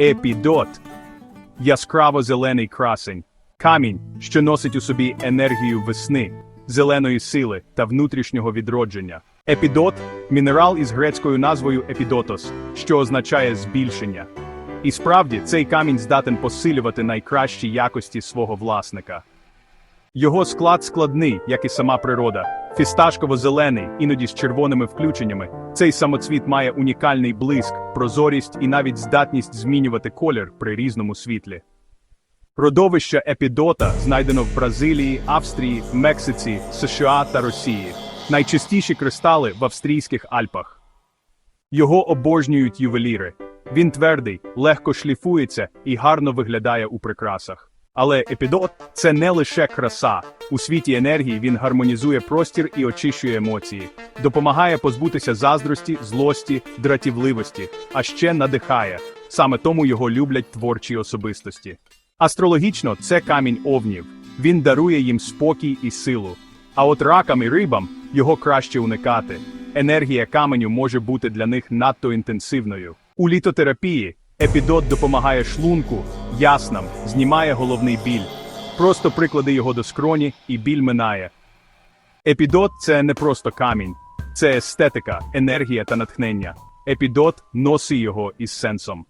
Епідот яскраво зелений красень, камінь, що носить у собі енергію весни, зеленої сили та внутрішнього відродження. Епідот мінерал із грецькою назвою епідотос, що означає збільшення. І справді цей камінь здатен посилювати найкращі якості свого власника. Його склад складний, як і сама природа. Фісташково-зелений, іноді з червоними включеннями. Цей самоцвіт має унікальний блиск, прозорість і навіть здатність змінювати колір при різному світлі. Родовище епідота знайдено в Бразилії, Австрії, Мексиці, США та Росії. Найчастіші кристали в австрійських Альпах. Його обожнюють ювеліри. Він твердий, легко шліфується і гарно виглядає у прикрасах. Але епідот це не лише краса. У світі енергії він гармонізує простір і очищує емоції, допомагає позбутися заздрості, злості, дратівливості, а ще надихає. Саме тому його люблять творчі особистості. Астрологічно це камінь овнів. Він дарує їм спокій і силу. А от ракам і рибам його краще уникати. Енергія каменю може бути для них надто інтенсивною. У літотерапії епідот допомагає шлунку, яснам, знімає головний біль. Просто приклади його до скроні, і біль минає. Епідот це не просто камінь, це естетика, енергія та натхнення. Епідот носи його із сенсом.